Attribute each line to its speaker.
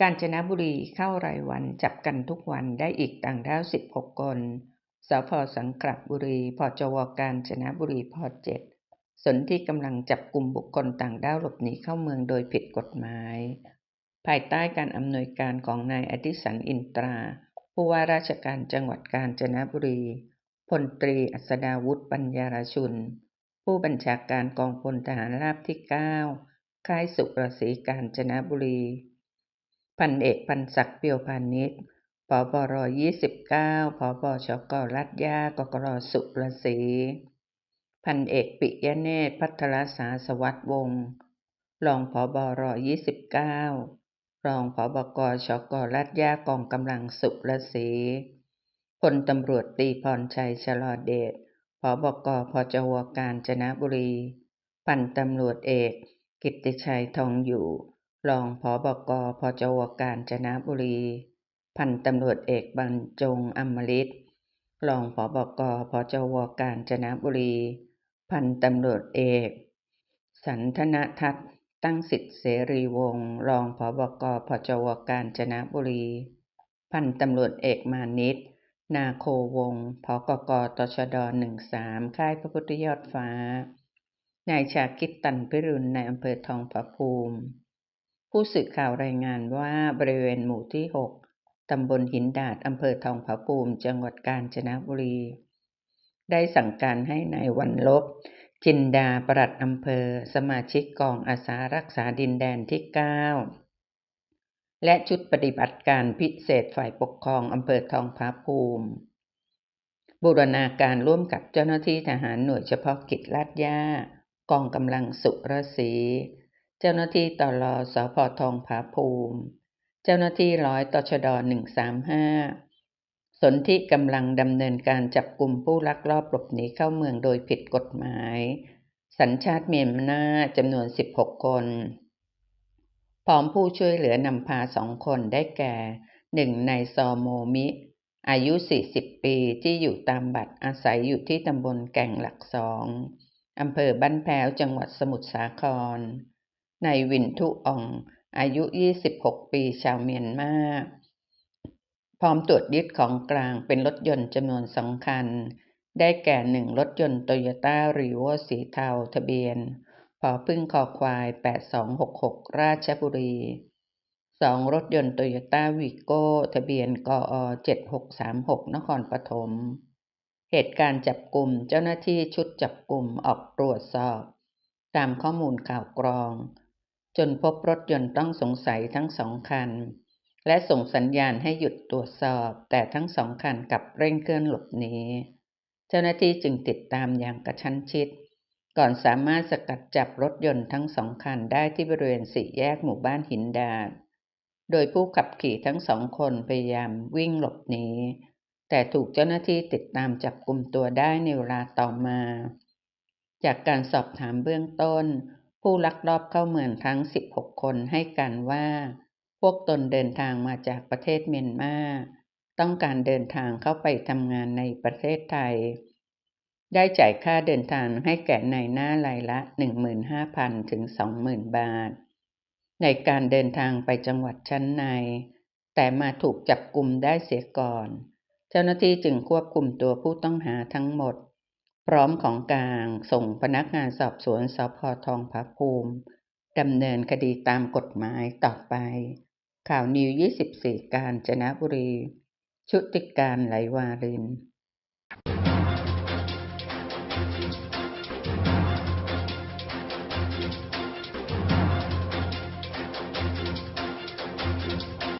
Speaker 1: กาญจนบุรีเข้ารายวันจับกันทุกวันได้อีกต่างด้าว 16 คนสพสังขละบุรีพจวกาญจนบุรีพเจ็ดสนที่กำลังจับกลุ่มบุคคลต่างด้าวหลบหนีเข้าเมืองโดยผิดกฎหมาย ภายใต้การอำนวยการของนายอดิสันอินตรา ผู้ว่าราชการจังหวัดกาญจนบุรีพลตรีอัศดาวุฒิปัญญารชุน ผู้บัญชาการกองพลทหารราบที่ 9 ค่ายสุรศรีกาญจนบุรี พันเอกพันศักดิ์เปียวพานิชผบร29ผบชกรัฐยากกรสุรศรีพันเอกปิยเนตรพัทรสาสวัสดวงศ์รองผบร29รองผบกชกรัฐยากองกำลังสุรศรีพลตำรวจตีพรชัยชลอเดชผบกพจวการจนบุรี พันตำรวจเอก กิติชัยทองอยู่ รองผบกพจวกาญจนบุรี พันตำรวจเอกบรรจงอมฤตรองผบกพจวกาญจนบุรี พันตำรวจเอก สันทนทัศน์ตั้งสิทธิเสรีวงศ์รองผบกพจวกาญจนบุรี พันตำรวจเอกมานิตนาโควงพกกตชด13ค่ายพระพุทธยอดฟ้า นายชาคิดตันพิรุณในอำเภอทองผาภูมิ ผู้สื่อข่าวรายงานว่าบริเวณหมู่ที่ 6 ตำบลหินดาด อำเภอทองผาภูมิ จังหวัดกาญจนบุรี ได้สั่งการให้ในายวันลบ จินดาปรัดอำเภอ สมาชิกกองอาสารักษาดินแดนที่ 9 และชุดปฏิบัติการพิเศษฝ่ายปกครองอำเภอทองผาภูมิบูรณาการร่วมกับเจ้าหน้าที่ทหารหน่วยเฉพาะกิจลาดย่ากองกำลังสุรศรี เจ้าหน้าที่ตลอสพทองผาภูมิ เจ้าหน้าที่ร้อยตชด135สนที่กำลังดำเนินการจับกลุ่มผู้ลักลอบหลบหนีเข้าเมืองโดยผิดกฎหมาย สัญชาติเมียนมาจำนวน 16 คน พร้อมผู้ช่วยเหลือนำพาสองคนได้แก่หนึ่งในซอโมมิ อายุ 40 ปีที่อยู่ตามบัตรอาศัยอยู่ที่ตำบลแก่งหลักสองอำเภอบ้านแพ้วจังหวัดสมุทรสาคร นายวินทุออง อายุ 26 ปีชาวเมียนมา พร้อมตรวจยึดของกลางเป็นรถยนต์จำนวนสองคัน ได้แก่หนึ่งรถยนต์โตโยต้ารีโวสีเทาทะเบียน พอพึ่งคอควาย 8266 ราชบุรีสองรถยนต์โตโยต้าวีโก้ทะเบียนกอ7636 นครปฐม เหตุการณ์จับกลุ่มเจ้าหน้าที่ชุดจับกลุ่มออกตรวจสอบ ตามข้อมูลข่าวกรอง จนพบรถยนต์ต้องสงสัยทั้งสองคัน และส่งสัญญาณให้หยุดตรวจสอบ แต่ทั้งสองคันกับเร่งเคลื่อนหลบหนีเจ้าหน้าที่จึงติดตามอย่างกระชั้นชิด ก่อนสามารถสกัดจับรถยนต์ทั้งสองคันได้ที่บริเวณสี่แยกหมู่บ้านหินดาดโดยผู้ขับขี่ทั้งสองคนพยายามวิ่งหลบหนีแต่ถูกเจ้าหน้าที่ติดตามจับกลุ่มตัวได้ในเวลาต่อมา จากการสอบถามเบื้องต้น ผู้ลักลอบเข้าเมืองทั้ง 16 คนให้การว่า พวกตนเดินทางมาจากประเทศเมียนมาต้องการเดินทางเข้าไปทำงานในประเทศไทย ได้จ่ายค่าเดินทางให้แก่ในหน้ารายละ 15,000 ถึง 20,000 บาท ในการเดินทางไปจังหวัดชั้นใน แต่มาถูกจับกลุ่มได้เสียก่อน เจ้าหน้าที่จึงควบคุมตัวผู้ต้องหาทั้งหมด พร้อมของกลางส่งพนักงานสอบสวนสพทองผาภูมิดำเนินคดีตามกฎหมายต่อไป ข่าวนิว 24 การจนบุรี ชุติการไหลวาริน